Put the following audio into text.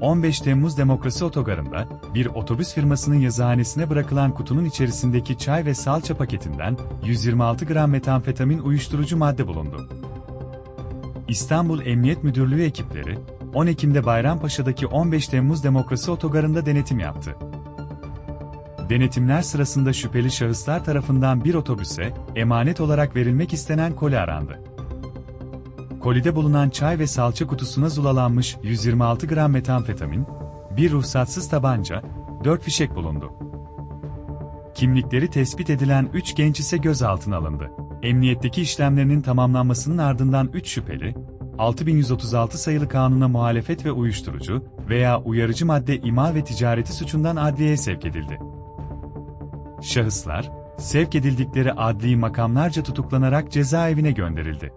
15 Temmuz Demokrasi Otogarı'nda bir otobüs firmasının yazıhanesine bırakılan kutunun içerisindeki çay ve salça paketinden 126 gram metamfetamin uyuşturucu madde bulundu. İstanbul Emniyet Müdürlüğü ekipleri, 10 Ekim'de Bayrampaşa'daki 15 Temmuz Demokrasi Otogarı'nda denetim yaptı. Denetimler sırasında şüpheli şahıslar tarafından bir otobüse emanet olarak verilmek istenen koli arandı. Kolide bulunan çay ve salça kutusuna zulalanmış 126 gram metamfetamin, bir ruhsatsız tabanca, 4 fişek bulundu. Kimlikleri tespit edilen 3 genç ise gözaltına alındı. Emniyetteki işlemlerinin tamamlanmasının ardından 3 şüpheli, 6136 sayılı kanuna muhalefet ve uyuşturucu veya uyarıcı madde imal ve ticareti suçundan adliyeye sevk edildi. Şahıslar, sevk edildikleri adli makamlarca tutuklanarak cezaevine gönderildi.